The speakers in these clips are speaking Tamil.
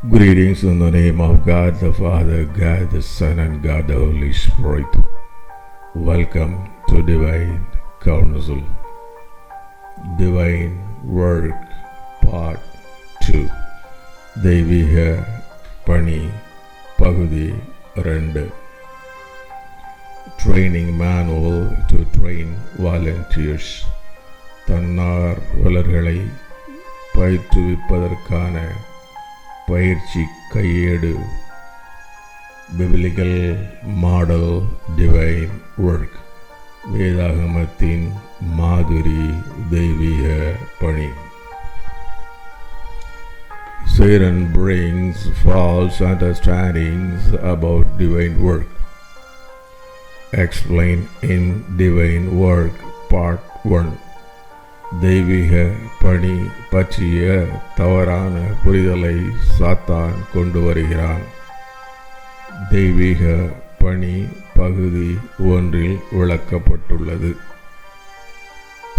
Greetings in the name of God the Father, God the Son, and God the Holy Spirit. Welcome to Divine Counsel. Divine Work Part 2 தெய்வீக பணி பகுதி ரெண்டு training manual to train volunteers தன்னார்வலர்களை பயிற்றுவிப்பதற்கான பயிற்சி கையேடு பிபிலிக்கல் மாடல் டிவைன் ஒர்க் வேதாகமத்தின் மாதிரி தெய்வீக பணி Satan brings false understandings about divine work. Explain in Divine Work Part 1 தெய்வீக பணி பற்றிய தவறான புரிதலை சாத்தான் கொண்டு வருகிறான் தெய்வீக பணி பகுதி ஒன்றில் விளக்கப்பட்டுள்ளது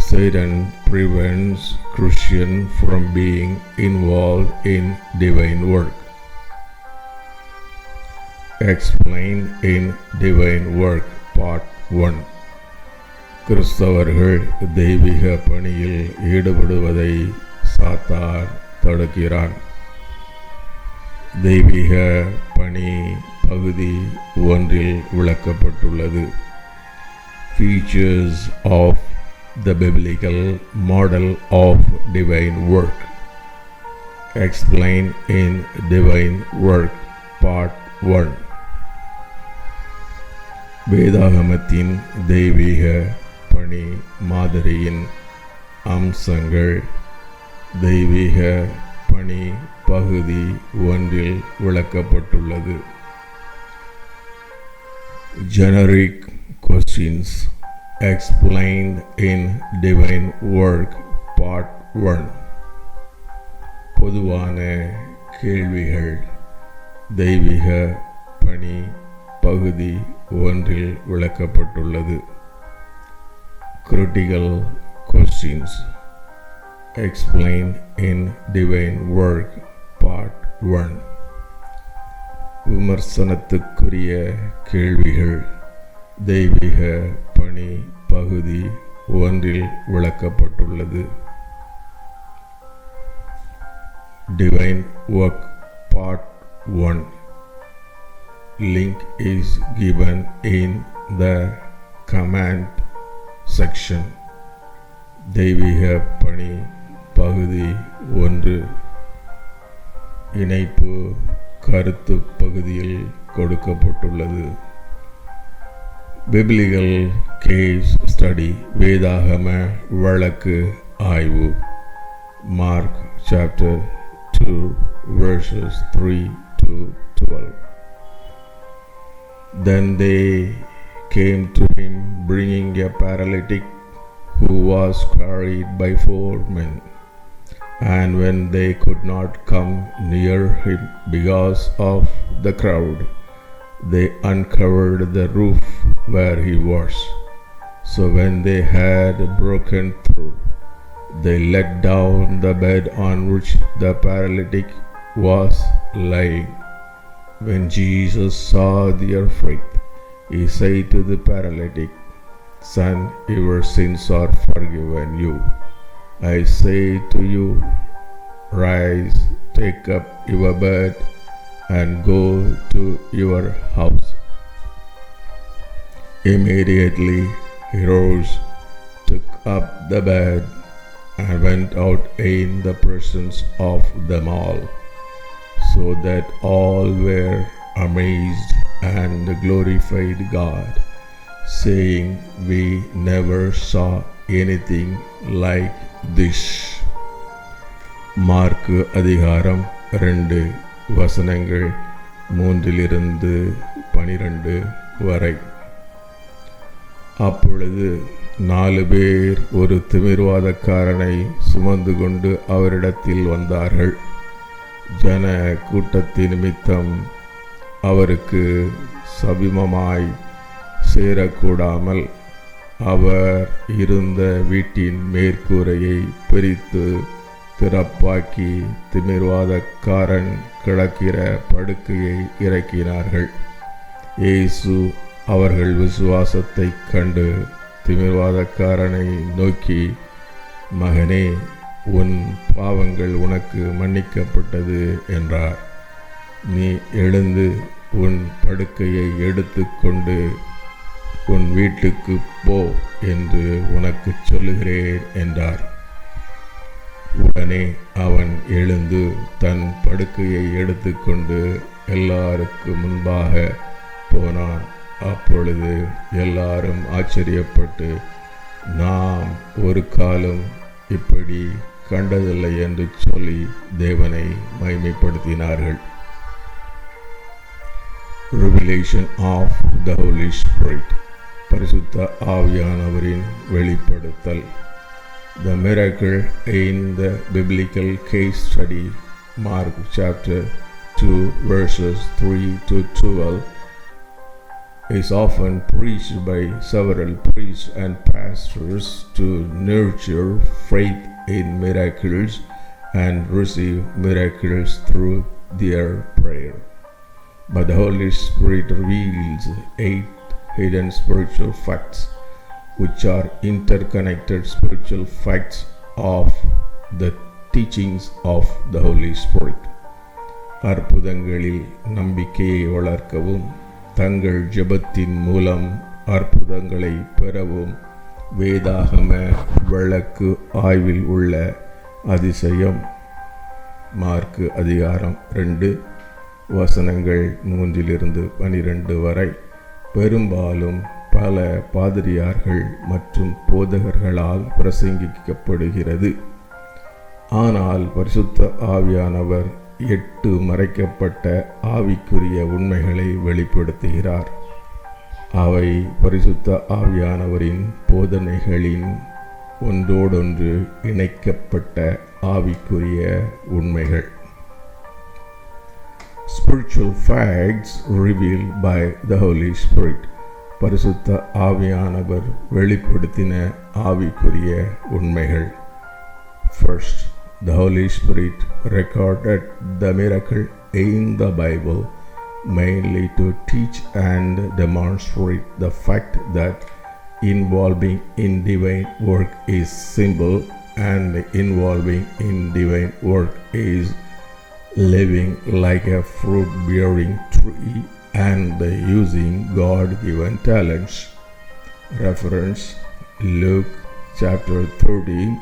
Satan prevents Christian from being involved in divine work. Explained in Divine Work Part 1 கிறிஸ்தவர்கள் தெய்வீக பணியில் ஈடுபடுவதை சாத்தான் தடுக்கிறான். தெய்வீக பணி பகுதி ஒன்றில் விளக்கப்பட்டுள்ளது. Features of the biblical model of divine work. Explained in divine work part 1 வேதாகமத்தின் தெய்வீக பணி மாதிரியின் அம்சங்கள். தெய்வீக பணி பகுதி ஒன்றில் விளக்கப்பட்டுள்ளது. Generic questions explained in divine work part one பொதுவான கேள்விகள். தெய்வீக பணி பகுதி ஒன்றில் விளக்கப்பட்டுள்ளது. Critical questions explained in divine work part 1 விமர்சனத்துக்குரிய கேள்விகள் தெய்வீக பணி பகுதி ஒன்றில் விளக்கப்பட்டுள்ளது. Divine work part one link is given in the command section தெய்வீக பணி பகுதி ஒன்று இணைப்பு கருத்து பகுதியில் கொடுக்கப்பட்டுள்ளது. பிப்ளிகல் கேஸ் ஸ்டடி வேதாகம வழக்கு ஆய்வு. Mark chapter two verses three to twelve Then they came to him bringing a paralytic who was carried by four men. And when they could not come near him because of the crowd, they uncovered the roof where he was. So when they had broken through, they let down the bed on which the paralytic was lying. When Jesus saw their faith, he said to the paralytic, Son, your sins are forgiven you. I say to you, rise, take up your bed, and go to your house. Immediately he rose, took up the bed, and went out in the presence of them all, so that all were amazed and glorified God, saying, We never saw anything like this. Mark அதிகாரம் ரெண்டு வசனங்கள் மூன்றிலிருந்து பனிரெண்டு வரை அப்பொழுது நாலு பேர் ஒரு திமிர்வாதக்காரனை சுமந்து கொண்டு அவரிடத்தில் வந்தார்கள் ஜன கூட்டத்தின் நிமித்தம் அவருக்கு சபிமமாய் சேரக்கூடாமல் அவர் இருந்த வீட்டின் மேற்கூரையை பிரித்து திறப்பாக்கி திமிர்வாதக்காரன் கிடக்கிற படுக்கையை இறக்கினார்கள். இயேசு அவர்கள் விசுவாசத்தைக் கண்டு திமிர்வாதக்காரனை நோக்கி மகனே உன் பாவங்கள் உனக்கு மன்னிக்கப்பட்டது என்றார். நீ எழுந்து உன் படுக்கையை எடுத்துக்கொண்டு உன் வீட்டுக்கு போ என்று உனக்கு சொல்லுகிறேன் என்றார். உடனே அவன் எழுந்து தன் படுக்கையை எடுத்துக்கொண்டு எல்லாருக்கு முன்பாக போனான். அப்பொழுது எல்லாரும் ஆச்சரியப்பட்டு நாம் ஒரு காலம் இப்படி கண்டதில்லை என்று சொல்லி தேவனை மைமைப்படுத்தினார்கள் Revelation of the Holy Spirit பரிசுத்த ஆவியானவரின் வெளிப்படுத்தல் The miracle in the biblical case study Mark chapter 2 verses 3 to 12 is often preached by several priests and pastors to nurture faith in miracles and receive miracles through their prayer. But the Holy Spirit reveals eight hidden spiritual facts, which are interconnected spiritual facts of the teachings of the Holy Spirit. அற்புதங்களில் நம்பிக்கையை வளர்க்கவும் தங்கள் ஜெபத்தின் மூலம் அற்புதங்களை பெறவும் வேதாகம வழக்கு ஆய்வில் உள்ள அதிசயம் மார்க்கு அதிகாரம் ரெண்டு வசனங்கள் மூன்றிலிருந்து பனிரெண்டு வரை. பெரும்பாலும் பல பாதிரியார்கள் மற்றும் போதகர்களால் பிரசங்கிக்கப்படுகிறது. ஆனால் பரிசுத்த ஆவியானவர் எட்டு மறைக்கப்பட்ட ஆவிக்குரிய உண்மைகளை வெளிப்படுத்துகிறார். அவை பரிசுத்த ஆவியானவரின் போதனைகளின் ஒன்றோடொன்று இணைக்கப்பட்ட ஆவிக்குரிய உண்மைகள். Spiritual facts revealed by the Holy Spirit பரிசுத்த ஆவியானவர் வெளிப்படுத்தின ஆவிக்குரிய உண்மைகள் First, the Holy Spirit recorded the miracle in the Bible mainly to teach and demonstrate the fact that involving in divine work is simple and involving in divine work is living like a fruit bearing tree and using God given talents. Reference Luke chapter 13,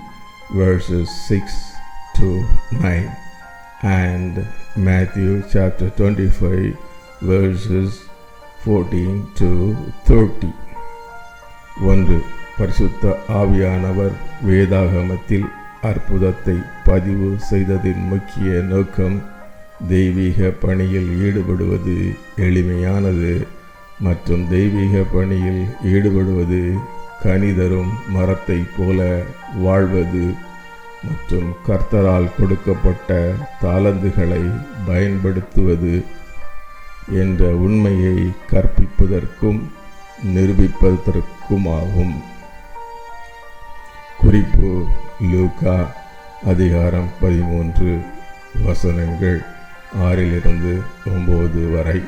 verses 6 to 9, and Matthew chapter 25, verses 14 to 30. ஒன்று பரிசுத்த ஆவியானவர் வேதாகமத்தில் அற்புதத்தை பதிவு செய்ததின் முக்கிய நோக்கம் தெய்வீக பணியில் ஈடுபடுவது எளிமையானது மற்றும் தெய்வீக பணியில் ஈடுபடுவது கனிதரும் மரத்தைப் போல வாழ்வது மற்றும் கர்த்தரால் கொடுக்கப்பட்ட தாளந்துகளை பயன்படுத்துவது என்ற உண்மையை கற்பிப்பதற்கும் நிரூபிப்பதற்குமாகும். குறிப்பு லூகா அதிகாரம் பதிமூன்று வசனங்கள் ஆறிலிருந்து ஒம்பது வரை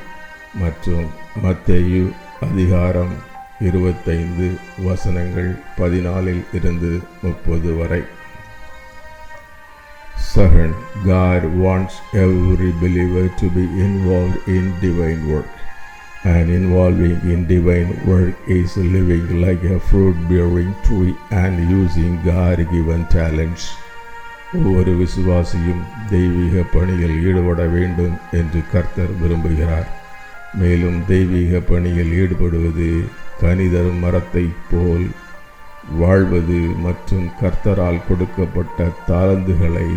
மற்றும் மத்தேயு அதிகாரம் இருபத்தைந்து வசனங்கள் பதினாலில் இருந்து முப்பது வரை Second, God wants every believer to be involved in divine work. And involving in divine work is living like a fruit bearing tree and using God given talents. ஒவ்வொரு விசுவாசியும் தெய்வீக பணியில் ஈடுபட வேண்டும் என்று கர்த்தர் விரும்புகிறார். மேலும் தெய்வீக பணியில் ஈடுபடுவது கனிதரும் மரத்தைப் போல் வாழ்வது மற்றும் கர்த்தரால் கொடுக்கப்பட்ட தாளந்துகளை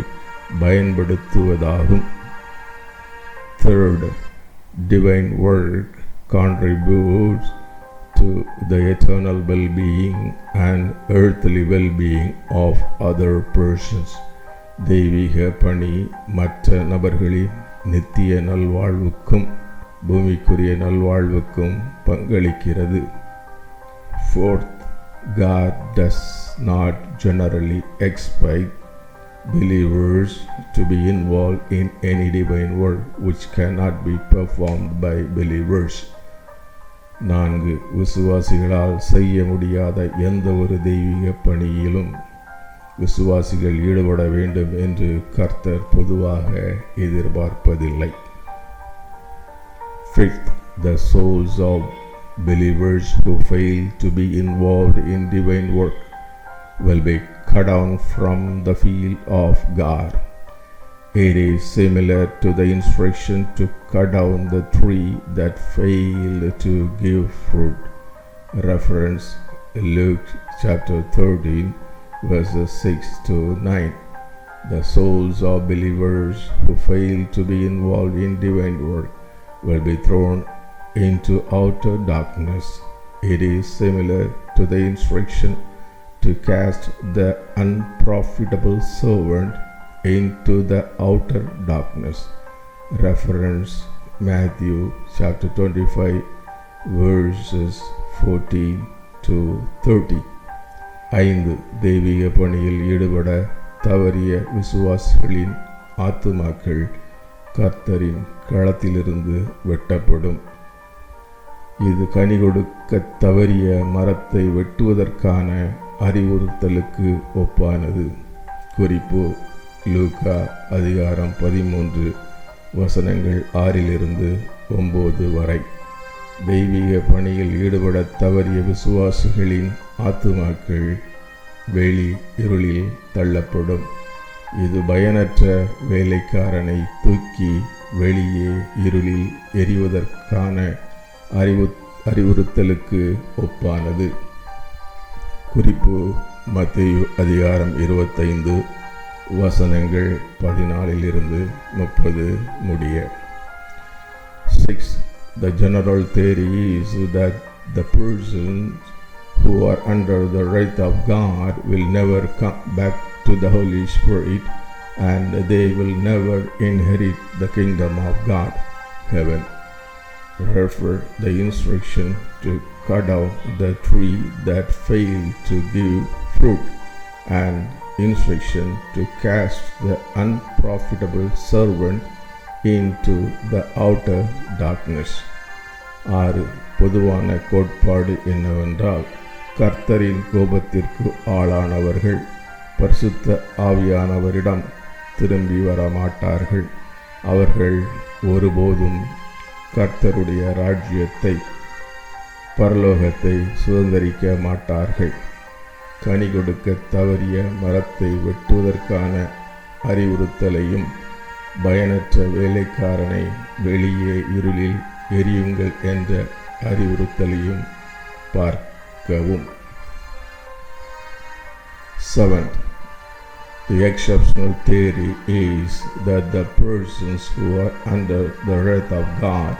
பயன்படுத்துவதாகும். Third divine world contributes to the eternal well-being and earthly well-being of other persons. தெய்வீக பணி மற்ற நபர்களின் நித்திய நல்வாழ்வுக்கும் பூமிக்குரிய நல்வாழ்வுக்கும் பங்களிக்கிறது Fourth, God does not generally expect believers to be involved in any divine work which cannot be performed by believers. நான்கு விசுவாசிகளால் செய்ய முடியாத எந்த ஒரு தெய்வீக பணியிலும் விசுவாசிகள் ஈடுபட வேண்டும் என்று கர்த்தர் பொதுவாக எதிர்பார்ப்பதில்லை fifth the souls of believers who fail to be involved in divine work will be cut down from the field of God. It is similar to the instruction to cut down the tree that failed to give fruit. Reference Luke chapter 13, verses 6 to 9. The souls of believers who fail to be involved in divine work will be thrown into outer darkness. It is similar to the instruction to cast the unprofitable servant into the outer darkness. Reference Matthew chapter 25, verses 14 to 30. ஐந்து தெய்வீக பணியில் ஈடுபட தவறிய விசுவாசிகளின் ஆத்துமாக்கள் கர்த்தரின் களத்திலிருந்து வெட்டப்படும் இது கனி கொடுக்க தவறிய மரத்தை வெட்டுவதற்கான அறிவுறுத்தலுக்கு ஒப்பானது குறிப்பு லூகா அதிகாரம் பதிமூன்று வசனங்கள் ஆறிலிருந்து ஒம்பது வரை. தெய்வீக பணியில் ஈடுபட தவறிய விசுவாசிகளின் ஆத்துமாக்கள் வெளி இருளில் தள்ளப்படும். இது பயனற்ற வேலைக்காரனை தூக்கி வெளியே இருளில் எறிவதற்கான அறிவு அறிவுறுத்தலுக்கு ஒப்பானது. குறிப்பு மத்திய அதிகாரம் இருபத்தைந்து வசனங்கள் பதினாலிலிருந்து முப்பது முடிய six the general theory is that the persons who are under the wrath of God will never come back to the Holy Spirit and they will never inherit the kingdom of God, heaven. Refer the instruction to cut down the tree that failed to give fruit and instruction to cast the unprofitable servant into the outer darkness. ஆறு பொதுவான கோட்பாடு என்னவென்றால் கர்த்தரின் கோபத்திற்கு ஆளானவர்கள் பரிசுத்த ஆவியானவரிடம் திரும்பி வர மாட்டார்கள் அவர்கள் ஒருபோதும் கர்த்தருடைய ராஜ்யத்தை பரலோகத்தை சுதந்திரிக்க மாட்டார்கள் கனி கொடுக்க தவறிய மரத்தை வெட்டுவதற்கான அறிவுறுத்தலையும் பயனற்ற வேலைக்காரனை வெளியே இருளில் எரியுங்கள் என்ற அறிவுறுத்தலையும் பார்க்கவும் Seventh, the exceptional theory is that the persons who are under the wrath of God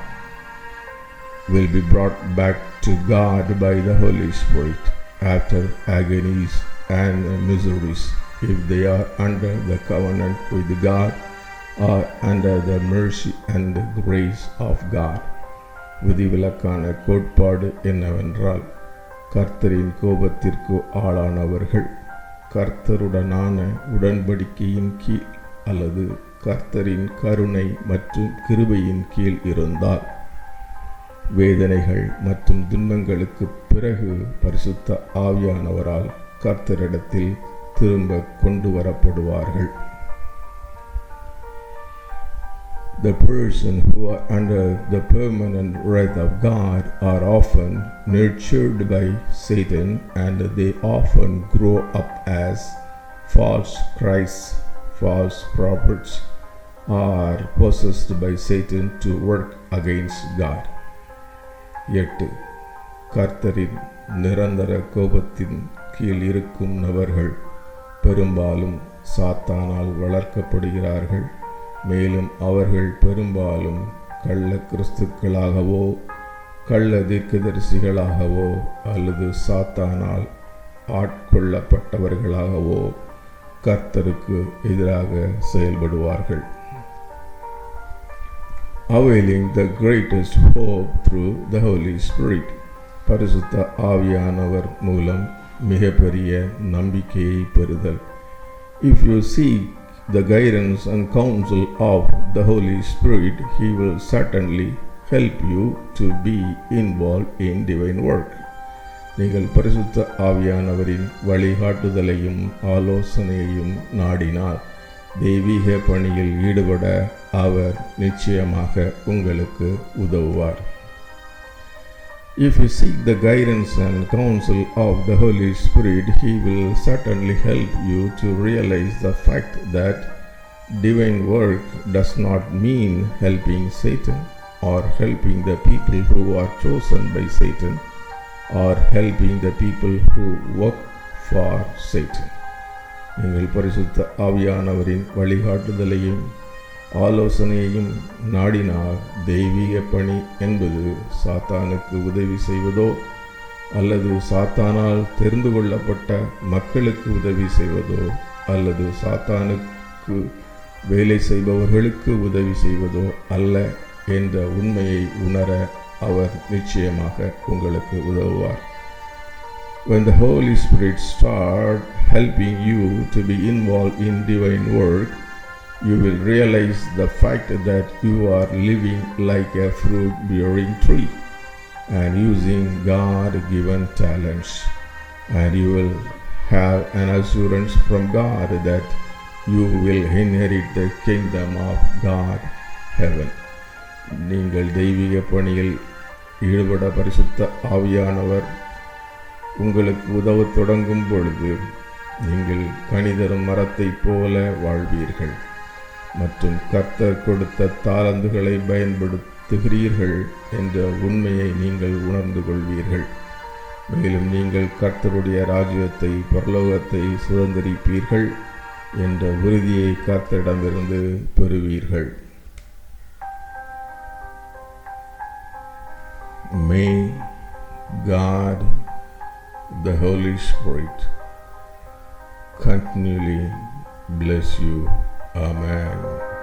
will be brought back to God by the Holy Spirit after agonies and miseries if they are under the covenant with God or under the mercy and the grace of God. விதிவிலக்கான கோட்பாடு என்னவென்றால் கர்த்தரின் கோபத்திற்கு ஆளானவர்கள் கர்த்தருடனான உடன்படிக்கையின் கீழ் அல்லது கர்த்தரின் கருணை மற்றும் கிருபையின் கீழ் இருந்தால் வேதனைகள் மற்றும் துன்பங்களுக்கு பிறகு பரிசுத்த ஆவியானவரால் கர்த்தரிடத்தில் திரும்ப கொண்டு வரப்படுவார்கள் The person who are under the permanent wrath of God are often nurtured by Satan and they often grow up as false Christs, false prophets, are possessed by Satan to work against God. எட்டு. கர்த்தரின் நிரந்தர கோபத்தின் கீழ் இருக்கும் நபர்கள் பெரும்பாலும் சாத்தானால் வளர்க்கப்படுகிறார்கள். மேலும் அவர்கள் பெரும்பாலும் கள்ள கிறிஸ்துக்களாகவோ கள்ள தீர்க்கதரிசிகளாகவோ அல்லது சாத்தானால் ஆட்கொள்ளப்பட்டவர்களாகவோ கர்த்தருக்கு எதிராக செயல்படுவார்கள். availing the greatest hope through the Holy Spirit பரிசுத்த ஆவியானவர் மூலம் மிகப்பெரிய நம்பிக்கையை பெறுதல் If you seek the guidance and counsel of the Holy Spirit, He will certainly help you to be involved in divine work. நீங்கள் பரிசுத்த ஆவியானவரின் வழிகாட்டுதலையும் ஆலோசனையையும் நாடினால் தெய்வீக பணியில் ஈடுபட அவர் நிச்சயமாக உங்களுக்கு உதவுவார் If you seek the guidance and counsel of the Holy Spirit, He will certainly help you to realize the fact that divine work does not mean helping Satan or helping the people who are chosen by Satan or helping the people who work for Satan. நீங்கள் பரிசுத்த ஆவியானவரின் வழிகாட்டுதலையும் ஆலோசனையையும் நாடினால் தெய்வீக பணி என்பது சாத்தானுக்கு உதவி செய்வதோ அல்லது சாத்தானால் தெரிந்து கொள்ளப்பட்ட மக்களுக்கு உதவி செய்வதோ அல்லது சாத்தானுக்கு வேலை செய்பவர்களுக்கு உதவி செய்வதோ அல்ல என்ற உண்மையை உணர அவர் நிச்சயமாக உங்களுக்கு உதவுவார். When the Holy Spirit start helping you to be involved in divine work, you will realize the fact that you are living like a fruit bearing tree and using God given talents. And you will have an assurance from God that you will inherit the kingdom of God, heaven. நீங்கள் தெய்வீக பணியில் ஈடுபட பரிசுத்த ஆவியானவர் உங்களுக்கு உதவத் தொடங்கும் பொழுது நீங்கள் கணிதரும் மரத்தைப் போல வாழ்வீர்கள் மற்றும் கர்த்தர் கொடுத்த தாளந்துகளை பயன்படுத்துகிறீர்கள் என்ற உண்மையை நீங்கள் உணர்ந்து கொள்வீர்கள் மேலும் நீங்கள் கர்த்தருடைய ராஜ்யத்தை பரலோகத்தை சுதந்திரிப்பீர்கள் என்ற உறுதியை கர்த்தரிடமிருந்து பெறுவீர்கள் மே God, the Holy Spirit, continually bless you. Amen.